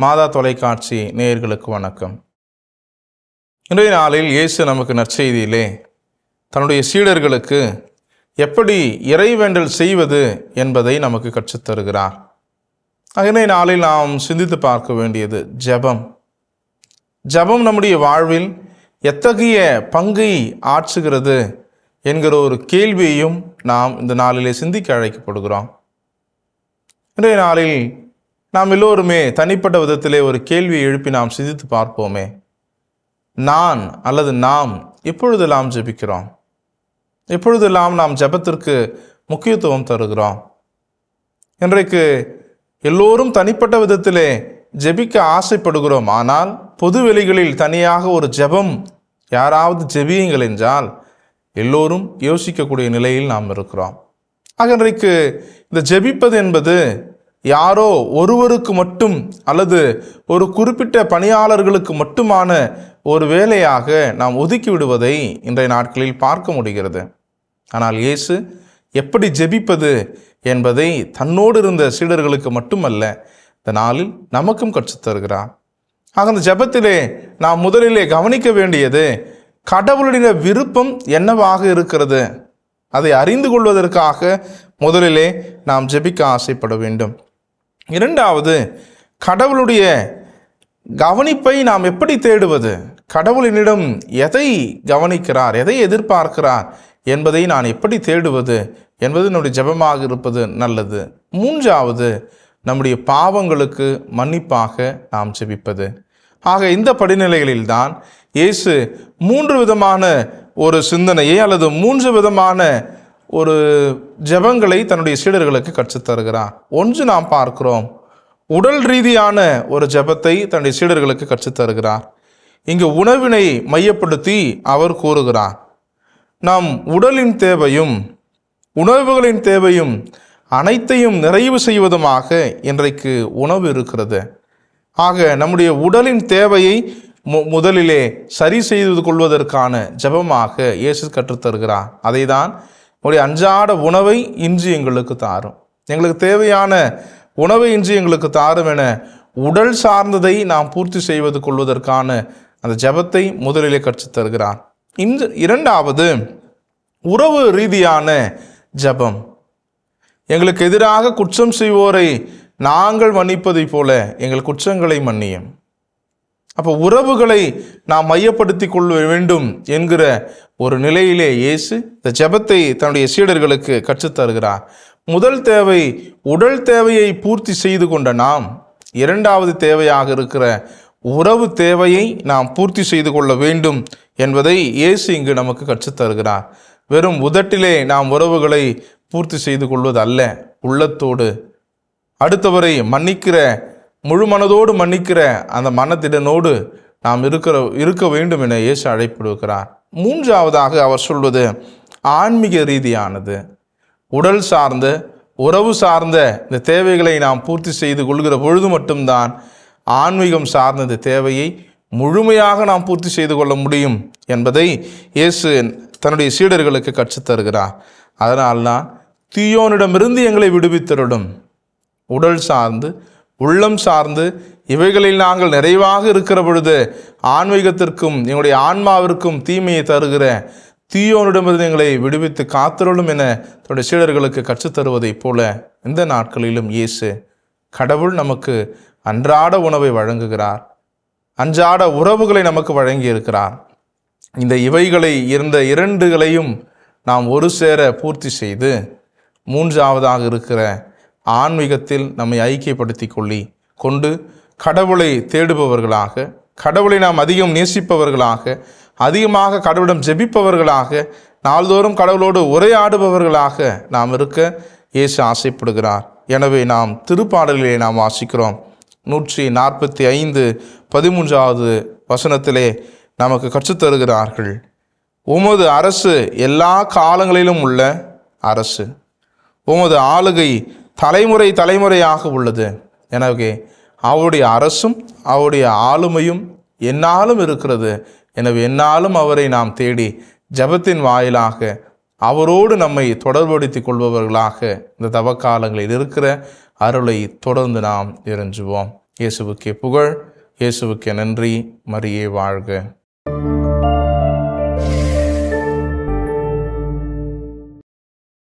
மாதா தொலைக்காட்சி நேயர்களுக்கு வணக்கம். இன்றைய நாளில் இயேசு நமக்கு நற்செய்தியிலே தன்னுடைய சீடர்களுக்கு எப்படி இறைவேண்டல் செய்வது என்பதை நமக்கு கற்றுத் தருகிறார் இன்றைய நாளில் நாம் சிந்தித்து பார்க்க வேண்டியது ஜெபம். ஜெபம் நம்முடைய வாழ்வில் எத்தகைய பங்கை ஆற்றுகிறது என்கிற ஒரு கேள்வியையும் நாம் இந்த நாளிலே சிந்திக்க அழைக்கப்படுகிறோம். இன்றைய நாளில் நாம் எல்லோருமே தனிப்பட்ட விதத்திலே ஒரு கேள்வியை எழுப்பி நாம் சிந்தித்து பார்ப்போமே. நான் அல்லது நாம் எப்பொழுதெல்லாம் ஜெபிக்கிறோம்? எப்பொழுதெல்லாம் நாம் ஜெபத்திற்கு முக்கியத்துவம் தருகிறோம்? இன்றைக்கு எல்லோரும் தனிப்பட்ட விதத்திலே ஜெபிக்க ஆசைப்படுகிறோம். ஆனால் பொது வெளிகளில் தனியாக ஒரு ஜெபம் யாராவது ஜெபியுங்கள் என்றால் எல்லோரும் யோசிக்கக்கூடிய நிலையில் நாம் இருக்கிறோம். ஆக இன்றைக்கு இந்த ஜெபிப்பது என்பது யாரோ ஒருவருக்கு மட்டும் அல்லது ஒரு குறிப்பிட்ட பணியாளர்களுக்கு மட்டுமான ஒரு வேலையாக நாம் ஒதுக்கி விடுவதை இன்றைய நாட்களில் பார்க்க முடிகிறது. ஆனால் இயேசு எப்படி ஜெபிப்பது என்பதை தன்னோடு இருந்த சீடர்களுக்கு மட்டுமல்ல இந்த நாளில் நமக்கும் கற்றுத் தருகிறார். ஆக அந்த ஜெபத்திலே நாம் முதலிலே கவனிக்க வேண்டியது கடவுளுடைய விருப்பம் என்னவாக இருக்கிறது? அதை அறிந்து கொள்வதற்காக முதலிலே நாம் ஜெபிக்க ஆசைப்பட வேண்டும். இரண்டாவது கடவுளுடைய கவனிப்பை நாம் எப்படி தேடுவது? கடவுளினிடம் எதை கவனிக்கிறார்? எதை எதிர்பார்க்கிறார்? என்பதை நான் எப்படி தேடுவது? என்பது நம்முடைய ஜெபமாக இருப்பது நல்லது. மூன்றாவது நம்முடைய பாவங்களுக்கு மன்னிப்பாக நாம் ஜெபிப்பது. ஆக இந்த படிநிலைகளில்தான் இயேசு மூன்று விதமான ஒரு சிந்தனையை அல்லது மூன்று விதமான ஒரு ஜெபங்களை தன்னுடைய சீடர்களுக்கு கற்றுத் தருகிறார் ஒன்று நாம் பார்க்கிறோம். உடல் ரீதியான ஒரு ஜெபத்தை தன்னுடைய சீடர்களுக்கு கற்றுத் தருகிறார். இங்கு உணவினை மையப்படுத்தி அவர் கூறுகிறார். நம் உடலின் தேவையும் உணவுகளின் தேவையும் அனைத்தையும் நிறைவு செய்வதுமாக இன்றைக்கு உணவு இருக்கிறது. ஆக நம்முடைய உடலின் தேவையை மு முதலிலே சரி செய்து கொள்வதற்கான ஜெபமாக இயேசு கற்றுத்தருகிறார் அதை தான் உங்களுடைய அன்றாட உணவை இன்று எங்களுக்கு தாரும். எங்களுக்கு தேவையான உணவை இன்று எங்களுக்கு தாரும் என உடல் சார்ந்ததை நாம் பூர்த்தி செய்வது கொள்வதற்கான அந்த ஜெபத்தை முதலிலே கற்றுத் தருகிறார். இன்று இரண்டாவது உறவு ரீதியான ஜெபம். எங்களுக்கு எதிராக குற்றம் செய்வோரை நாங்கள் மன்னிப்பதைப் போல எங்கள் குற்றங்களை மன்னியும். அப்போ உறவுகளை நாம் மையப்படுத்தி கொள்ள வேண்டும் என்கிற ஒரு நிலையிலே இயேசு இந்த ஜெபத்தை தன்னுடைய சீடர்களுக்கு கற்றுத்தருகிறார். முதல் தேவை உடல் தேவையை பூர்த்தி செய்து கொண்ட நாம் இரண்டாவது தேவையாக இருக்கிற உறவு தேவையை நாம் பூர்த்தி செய்து கொள்ள வேண்டும் என்பதை இயேசு இங்கு நமக்கு கற்றுத்தருகிறார். வெறும் உதட்டிலே நாம் உறவுகளை பூர்த்தி செய்து கொள்வது அல்ல உள்ளத்தோடு. அடுத்தவரை மன்னிக்கிற முழு மனதோடு மன்னிக்கிற அந்த மனத்திடனோடு நாம் இருக்கிற இருக்க வேண்டும் என இயேசு அழைப்பிடுகிறார். மூன்றாவதாக அவர் சொல்வது ஆன்மீக ரீதியானது. உடல் சார்ந்த உறவு சார்ந்த இந்த தேவைகளை நாம் பூர்த்தி செய்து கொள்கிற பொழுது மட்டும்தான் ஆன்மீகம் சார்ந்த இந்த தேவையை முழுமையாக நாம் பூர்த்தி செய்து கொள்ள முடியும் என்பதை இயேசு தன்னுடைய சீடர்களுக்கு கற்று தருகிறார் அதனால்தான் தீயோனிடமிருந்து எங்களை விடுவித்தருடும் உடல் சார்ந்து உள்ளம் சார்ந்து இவைகளில் நாங்கள் நிறைவாக இருக்கிற பொழுது ஆன்மீகத்திற்கும் எங்களுடைய ஆன்மாவிற்கும் தீமையை தருகிற தீயோனிடமிருந்து எங்களை விடுவித்து காத்திரலும் என தன்னுடைய சீடர்களுக்கு கற்றுத்தருவதைப் போல இந்த நாட்களிலும் இயேசு கடவுள் நமக்கு அன்றாட உணவை வழங்குகிறார். அன்றாட உறவுகளை நமக்கு வழங்கியிருக்கிறார். இந்த இவைகளை இருந்த இரண்டுகளையும் நாம் ஒரு சேர பூர்த்தி செய்து மூன்றாவதாக இருக்கிற ஆன்மீகத்தில் நம்மை ஐக்கியப்படுத்தி கொள்ளி கொண்டு கடவுளை தேடுபவர்களாக கடவுளை நாம் அதிகம் நேசிப்பவர்களாக அதிகமாக கடவுளிடம் ஜெபிப்பவர்களாக நாள்தோறும் கடவுளோடு உரையாடுபவர்களாக நாம் இருக்க இயேசு ஆசைப்படுகிறார். எனவே நாம் திருப்பாடலிலே நாம் வாசிக்கிறோம். நூற்றி நாற்பத்தி ஐந்து பதிமூன்றாவது வசனத்திலே நமக்கு கற்றுத்தருகிறார்கள் உமது அரசு எல்லா காலங்களிலும் உள்ள அரசு. உமது ஆளுகை தலைமுறை தலைமுறையாக உள்ளது. எனவே அவருடைய அரசும் அவருடைய ஆளுமையும் என்னாலும் இருக்கிறது. எனவே என்னாலும் அவரை நாம் தேடி ஜெபத்தின் வாயிலாக அவரோடு நம்மை தொடர்படுத்திக் கொள்பவர்களாக இந்த தவக்காலங்களில் இருக்கிற அருளை தொடர்ந்து நாம் இறைஞ்சுவோம் இயேசுவுக்கே புகழ் இயேசுவுக்கே நன்றி மரியே வாழ்க.